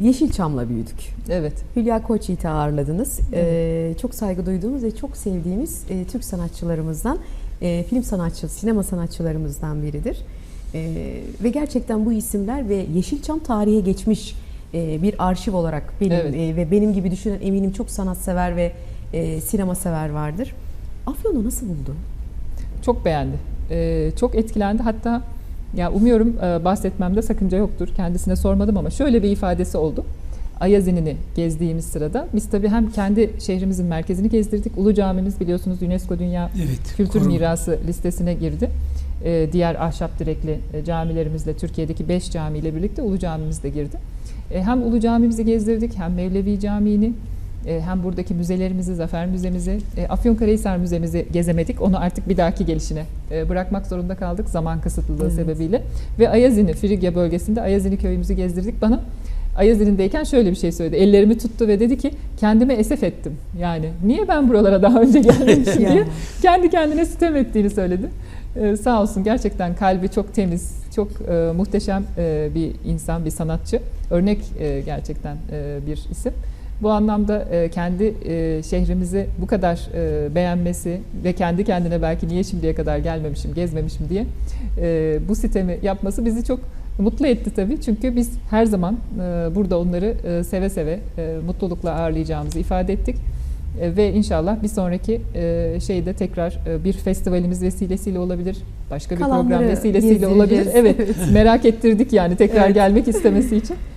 Yeşilçam'la büyüdük. Evet. Hülya Koçyiğit'i ağırladınız. Ee, çok saygı duyduğumuz ve çok sevdiğimiz e, Türk sanatçılarımızdan, e, film sanatçısı, sinema sanatçılarımızdan biridir. E, ve gerçekten bu isimler ve Yeşilçam tarihe geçmiş e, bir arşiv olarak benim Evet. e, ve benim gibi düşünen eminim çok sanatsever ve e, sinema sever vardır. Afyon'u nasıl buldu? Çok beğendi. Ee, çok etkilendi. Hatta ya umuyorum e, bahsetmemde sakınca yoktur. Kendisine sormadım ama şöyle bir ifadesi oldu. Ayazinini gezdiğimiz sırada biz tabii hem kendi şehrimizin merkezini gezdirdik. Ulu Camimiz biliyorsunuz UNESCO Dünya Evet. Kültür korun- Mirası listesine girdi. Ee, diğer ahşap direkli e, camilerimizle Türkiye'deki 5 camiyle birlikte Ulu Camimiz de girdi. E, hem Ulu Camimizi gezdirdik hem Mevlevi Camii'ni hem buradaki müzelerimizi, Zafer Müzemizi, e, Afyonkarahisar Müzemizi gezemedik. Onu artık bir dahaki gelişine e, bırakmak zorunda kaldık zaman kısıtlılığı Evet. sebebiyle. Ve Ayazini, Frigya bölgesinde Ayazini köyümüzü gezdirdik. Bana Ayazin'indeyken şöyle bir şey söyledi. Ellerimi tuttu ve dedi ki kendime esef ettim. Yani niye ben buralara daha önce gelmemişim diye kendi kendine sitem ettiğini söyledi. Ee, sağ olsun gerçekten kalbi çok temiz, çok e, muhteşem e, bir insan, bir sanatçı. Örnek e, gerçekten e, bir isim. Bu anlamda e, kendi e, şehrimizi bu kadar e, beğenmesi ve kendi kendine belki niye şimdiye kadar gelmemişim, gezmemişim diye e, bu sitemi yapması bizi çok mutlu etti tabii. Çünkü biz her zaman e, burada onları e, seve seve, e, mutlulukla ağırlayacağımızı ifade ettik. E, Ve inşallah bir sonraki e, şeyde tekrar e, bir festivalimiz vesilesiyle olabilir. Başka bir program Kalanları vesilesiyle olabilir. gezdireceğiz. Evet, merak ettirdik yani tekrar Evet. gelmek istemesi için.